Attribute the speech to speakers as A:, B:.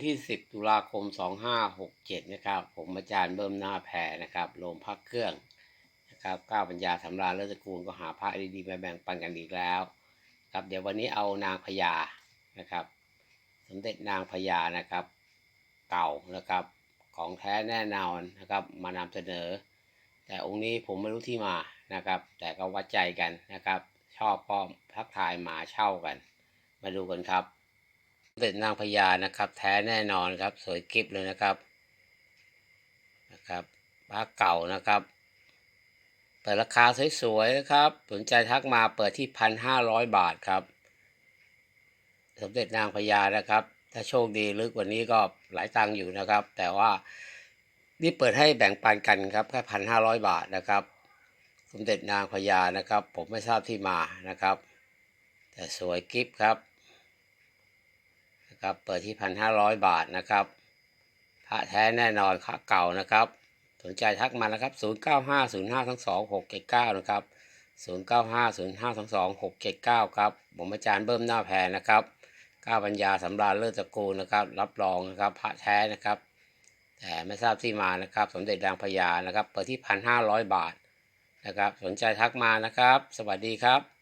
A: ันที่ 10 ตุลาคม 2567 นะครับ ผมอาจารย์เบิ่มหน้าแพรนะครับโรงพักเครื่องนะครับก้าวปัญญาสำราญเลิศตระกูลก็หาพระดีๆมาแบ่งปันกันอีกแล้ว ครับเดี๋ยววันนี้เอานางพญานะครับ สมเด็จนางพญานะครับ เก่านะครับ ของแท้แน่นอนนะครับ มานำเสนอ แต่องค์นี้ผมไม่รู้ที่มานะครับ แต่ก็วัดใจกันนะครับ ชอบก็ทักทายมาเช่ากัน มาดูกันครับ เด็จนางพญานะครับ แท้แน่นอนครับ สวยกริบเลยนะครับนะครับพระเก่านะครับเปิดราคาสวยๆนะครับ สนใจทักมาเปิดที่พันห้าร้อยบาทครับ สมเด็จนางพญานะครับ ถ้าโชคดีลึกกว่านี้ก็หลายตังค์อยู่นะครับ แต่ว่านี่เปิดให้แบ่งปันกันครับแค่พันห้าร้อยบาทนะครับ สมเด็จนางพญานะครับ ผมไม่ทราบที่มานะครับ แต่สวยกิฟครับ นะครับ เปิดที่พันห้าร้อยบาทนะครับพระแท้แน่นอนค่าเก่านะครับ สนใจทักมานะครับ0 9 5 0 5 2 2 6 7 9นย์ห้าทั้งสองหกเจ็ดเก้านะครับ0 9 5 0 5 2 2 6 7 9ครับผมอาจารย์เบิ้มหน้าแพรนะครับก้าวปัญญาสำราญเลิศตระกูลนะครับ รับรองนะครับพระแท้นะครับ แต่ไม่ทราบที่มานะครับ สมเด็จนางพญานะครับ เปิดที่พันห้าร้อยบาทนะครับ สนใจทักมานะครับ สวัสดีครับ